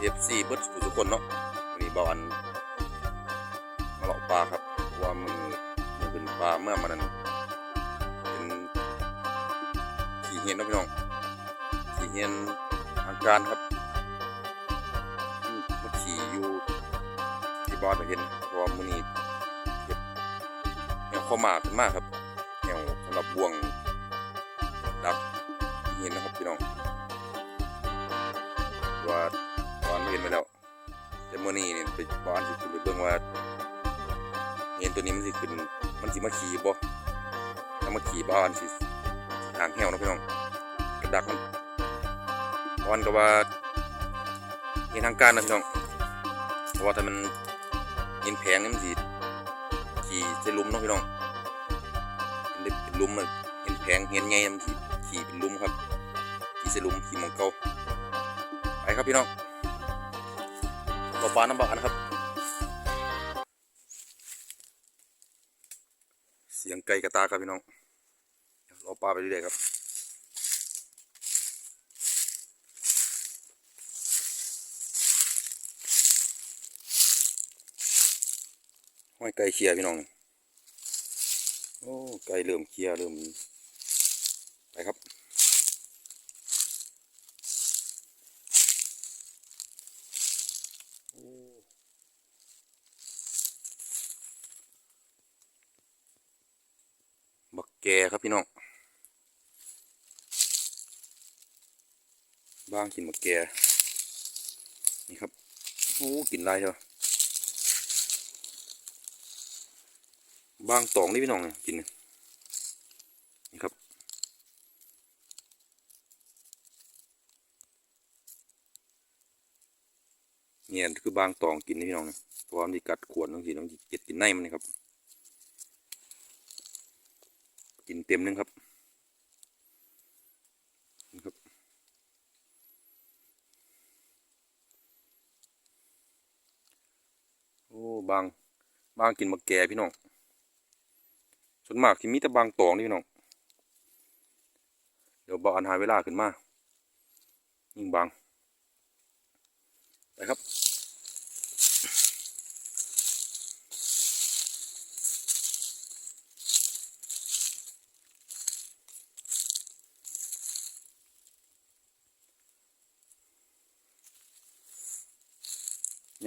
สวัสดีเบิร์ดทุกคนเนาะวันนี้บอลมาเลาะปลาครับว่ามือมือเป็นปลาเมื่อมันเป็นขี่เฮียนเนาะพี่น้องขี่เฮียนทางการครับมมาขี่อยู่ที่บ้านมาเห็นเพราะว่ามือนี้เก็บแนวข้อมากขึ้นมากครับแนวสำหรับบ่วงดักเฮียนนะครับพี่น้องว่า เห็นมาแล้ว แต่เมื่อนี้เนี่ยไปบ้านสิขึ้นไปเบิ่งว่า เห็นตัวนี้มันสิขึ้น มันสิมาขี่บ่ถ้ามาขี่บ้านสิหางแหวนะพี่น้องกระดักมันตอนก็ว่าเห็นทางการนะพี่น้องเพราะว่าถ้ามันเห็นแผงนี่มันสิขี่ใส่ลุมเนาะพี่น้องเห็นเป็นลุมเลยเห็นแผงเห็นไงมันสิขี่เป็นลุมครับขี่ใส่ลุมขี่มองเก่าไปครับพี่น้อง ปลาน้ำบานครับ เสียงไก่กระตาครับพี่น้องรอปลาไปเรื่อยๆครับห้อยไก่เคียพี่น้อง โอ้ไก่เริ่มเคียเริ่มไปครับ แกครับพี่น้องบ้างกินบักแกนี่ครับโอ้กินได้ใช่ปะบ้างตองนี่พี่น้องเนี่ยกินเนี่ยนี่ครับเนี่ยคือบางตองกินนี่พี่น้องเนี่ยพราะว่ามันสิกัดขวดบางทีต้องเก็ดกินในมันนี่ครับ กินเต็มนึงครับนะครับ โอ้บางบางกินมะแก่พี่น้องส่วนมากที่มีแต่บางตองนี่พี่น้องเดี๋ยวบอันหาเวลาขึ้นมายิ่งบางไปครับ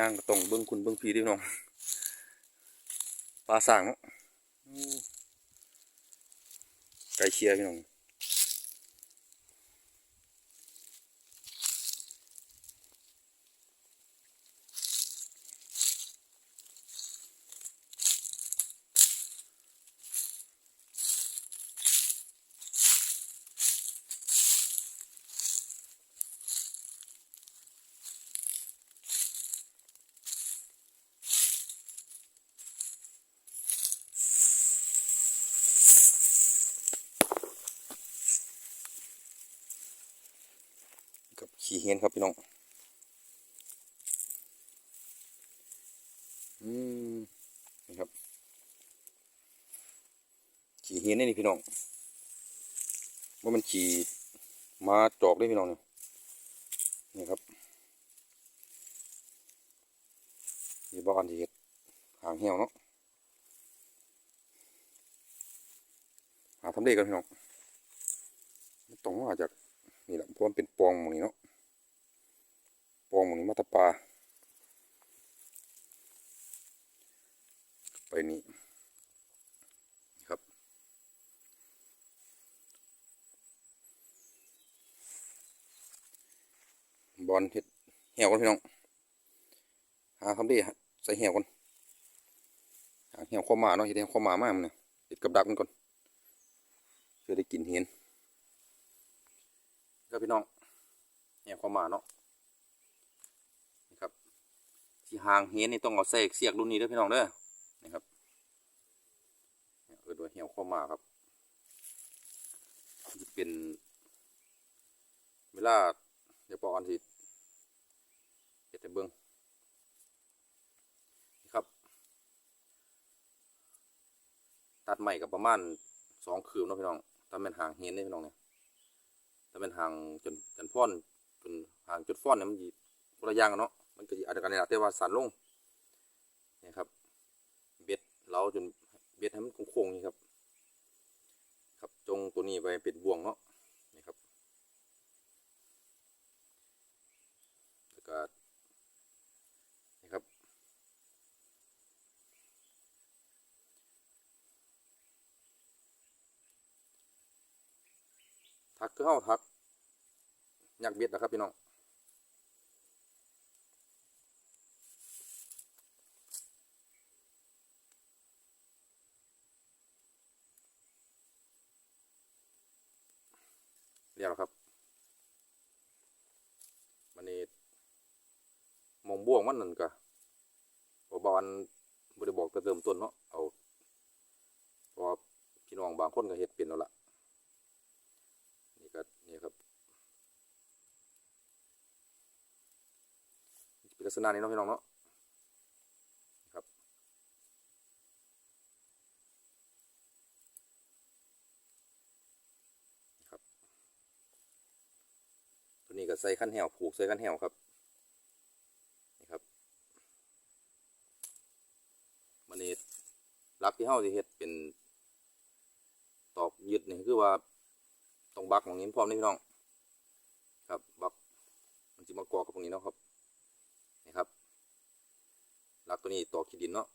ย่างก็ต้องเบื้องคุณเบื้องพีดิ้น้องปลาสางเนาะไก่เชียพี่น้อง ขี่เฮียนครับพี่น้องอืมนี่ครับขี่เฮียนนี่พี่น้องว่ามันขี่มาจอกได้พี่น้องเนี่ยนี่ครับนี่บ้านที่เห็ดหางเหี่ยวเนาะหาทำเลกันพี่น้องต้องมาจากนี่แหละเพราะมันเป็นปองมองนี้เนาะ ปองหมงนี้มาตะปาไปนี่ครับบอลเห็ดเหี่ยวกันพี่น้องหาคำดีใส่เหี่ยวกันหาเหี่ยวข้อหมาเนาะเห็ดเหี่ยวข้อหมามากมันเนี่ยเห็ดกับดักมันก่อนเพื่อได้กินเห็นครับพี่น้องเนี่ยวามหมาเนาะ ที่หางเฮนนี่ต้องเอาใส่เสียกรุ่นนี้ด้อพี่น้องเด้อนี่ครับเออโดยเหี่ยวความาครับจะเป็นเวลาเดี๋ยวปอกอันสิเก็บแต่เบิ้งนี่ครับ ตัดใหม่กับประมาณสองคืบนะพี่น้องถ้าเป็นหางเฮนนี่พี่น้องเนี่ยถ้าเป็นหางจนจนพ่อนจนห่างจุดฟ้อนเนี่ยมันสิคนละยางกันเนาะ มันก็สิอาจจะกันนี่ล่ะแต่ว่าสั่นลงนี่ครับ เบ็ดเราจนเบ็ดให้มันโค้งๆนี่ครับ ครับจงตัวนี้ไปเป็นบ่วงเนาะนี่ครับแล้วก็นี่ครับทักคือเฮาทักอยักเบ็ดนะครับพี่น้องเรียก แล้วครับมันนี่มองบ่วงมันนั่นก็บ่บอนบ่ได้บอกแต่เริ่มต้นเนาะเอาเพราะพี่น้องบางคนก็เฮ็ดเป็นแล้วล่ะนี่ก็นี่ครับเป็นลักษณะนี้เนาะพี่น้องเนาะครับครับ ตัว นี้ก็ใส่ขั้นแหวผูกใส่ขั้นแหวครับนี่ครับมันนี่รักที่เฮาสิเฮ็ดเป็นตอกยึดนี่คือว่าต้องบักของนี้พร้อมนี่พี่น้องครับบักมันสิมากอกับตรงนี้เนาะครับนี่ครับรักตัวนี้ตอกขี้ดินเนาะ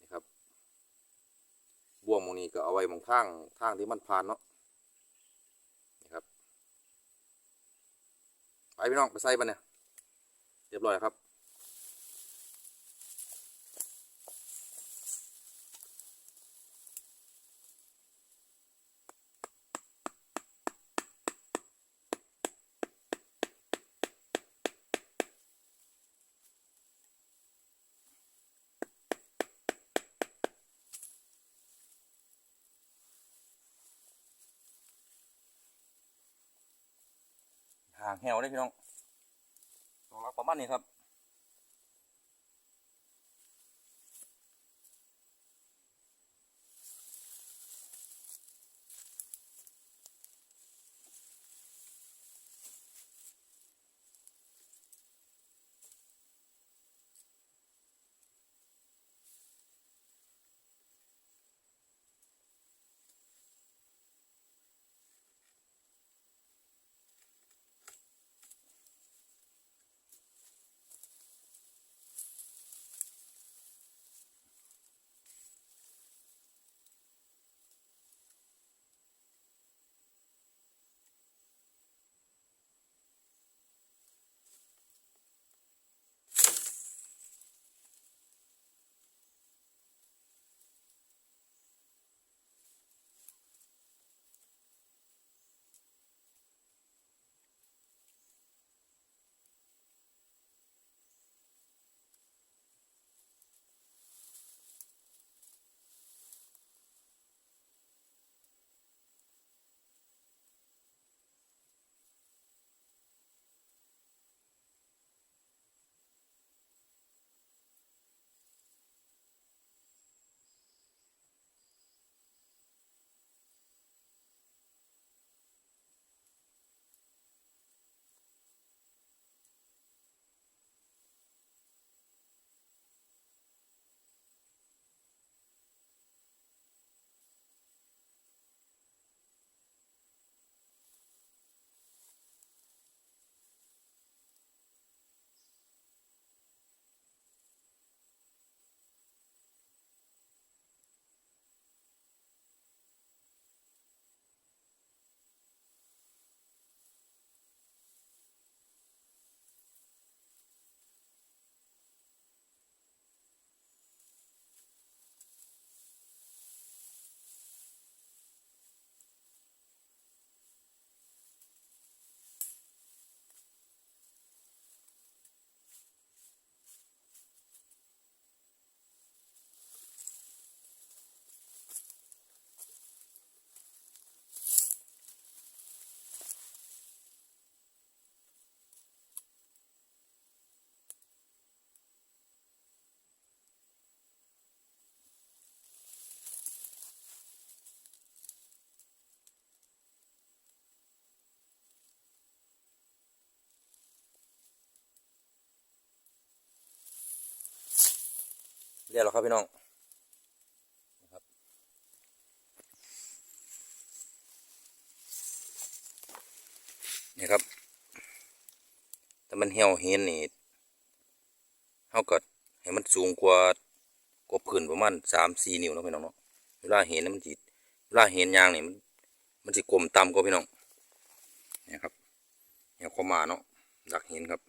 นี่ครับบ่วงหมองนี้ก็เอาไว้หมองทางทางที่มันผ่านเนาะนี่ครับ ไปพี่น้องไปใส่ปะเนี่ยเรียบร้อยแล้วครับางแหวเลยพี่น้องต้องรักประมาณนี้ครับ เรียกแล้วครับพี่น้องนะครับนี่ครับแต่มันเหี่ยวเห็นนี่เฮาก็ให้มันสูงกว่ากว่าพื้นประมาณสามสี่นิ้วนะพี่น้องเนาะเวลาเห็นมันสิเวลาเห็นยางนี่มันมันสิกลมต่ำกว่าพี่น้องนี่ครับเหี่ยวเข้ามาเนาะดักเห็นครับ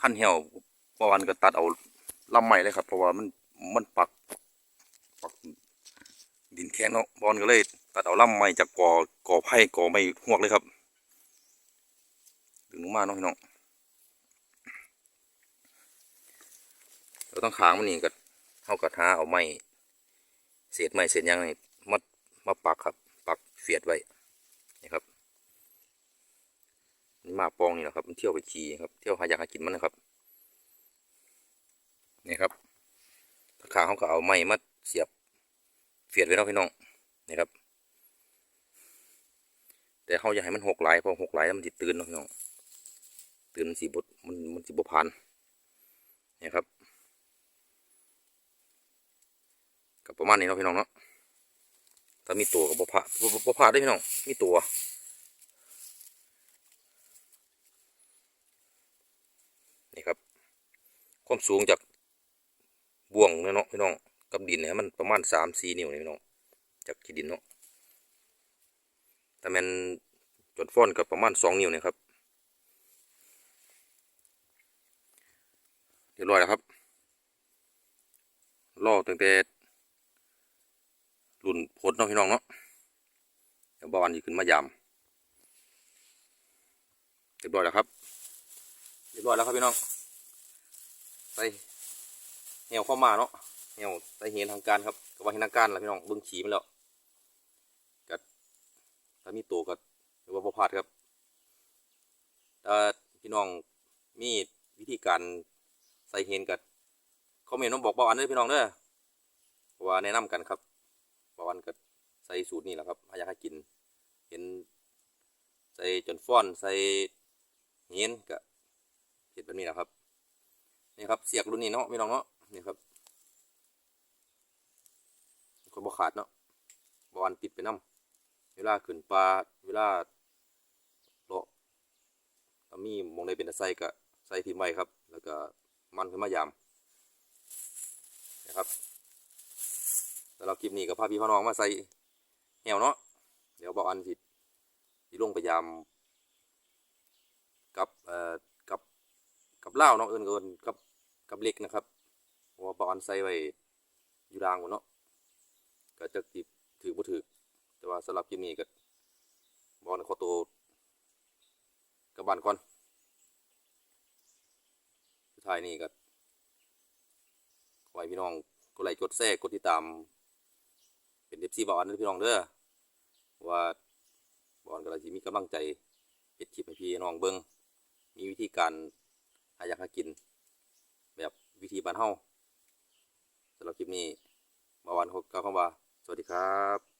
ขั้นเหี่ยวปวันก็ตัดเอา ลำใหม่เลยครับ เพราะว่ามันมันปักปักดินแข็งเนาะบอลก็เลยตัดเอาลำใหม่จากกอก่อไผ่ก่อไม่หวกเลยครับดึงลงมาเนาะพี่น้องเราต้องขางมันนี่ก็เท่ากับท้าเอาไม้เศษไม้เศษยางนี่มัดมาปักครับ ปักเฟียดไว้นี่ครับนี่มาปองนี่แหละครับมันเที่ยวไปขี่ครับเที่ยวหาอยากหากินมันนะครับ นี่ครับตะขาเขาก็เอาไม้มาเสียบเฟียดไว้เนาะพี่น้องนี่ครับ แต่เขาอยากให้มันหกหลายเพราะหกหลายแล้วมันจะตื่นเนาะพี่น้องตื่นมันสีบดมันมันสีบพันนี่ครับกับประมาณนี้เนาะพี่น้องเนาะถ้ามีตัวกับบพาบพาได้พี่น้องมีตัวนี่ครับความสูงจาก บ่วงเนาะพี่น้องกับดินเนี่ยมันประมาณสามสี่นิ้วนี่พี่น้องจากขี้ดินเนาะแต่มันจนฟ้อนกับประมาณสองนิ้วนี่ครับเรียบร้อยแล้วครับล่อตั้งแต่รุ่นพดเนาะพี่น้องเนาะเดี๋ยวบอลจะขึ้นมายามเรียบร้อยแล้วครับเรียบร้อยแล้วครับพี่น้องใส่ เหี่ยวเข้ามาเนาะเหี่ยวใส่เหียนทางการครับกับว่าเหียนทางการแล้วพี่น้องเบิ้องฉีมันแล้วกัถ้ามีตัวก็หรือว่าบ่พลาดครับถ้าพี่น้องมีวิธีการใส่เหียนกับคอมเมนต์มาบอกเบาอันเด้อพี่น้องเด้อเพราะว่าแนะนำกันครับเบาอันก็ใส่สูตรนี้แหละครับอยากให้กินเห็นใส่จนฟ้อนใส่เหียนก็เห็ดแบบนี้แหละครับนี่ครับเสียกรุ่นนี้เนาะพี่น้องเนาะ นี่ครับก็บ่ขาดเนาะบ่อันติดไปน้ำเวลาขึ้นปลาเวลาเลาะถ้ามีมองใดเป็นตะไซก็ใส่ทีมไว้ครับ แล้วก็มันขึ้นมายามนะครับสำหรับคลิปนี้ก็พาพี่พ่อน้องมาใส่แหวเนาะเดี๋ยวบ่อันสิสิลงไปยามกับเอ่อกับกับเหล้าเนาะเอินเอินกับกับเล็กนะครับ เพราะว่าบอลใส่ไว้อยู่รางหมดเนาะก็จะติดถือบ่ถือแต่ว่าสำหรับคลิปนี้ก็บอลขอตัวกลับบ้านก่อนสุดท้ายนี้ก็ขอให้พี่น้องกดไลค์กดแชร์กดติดตาม เป็นเอฟซีบอลนะพี่น้องเด้อว่าบอลก็เลยมีกำลังใจเฮ็ดคลิปให้พี่น้องเบิ่งมีวิธีการหาอยากหากิน แบบวิธีบ้านเฮา สำหรับคลิปนี้มาวันเขากล่าวคำว่าสวัสดีครับ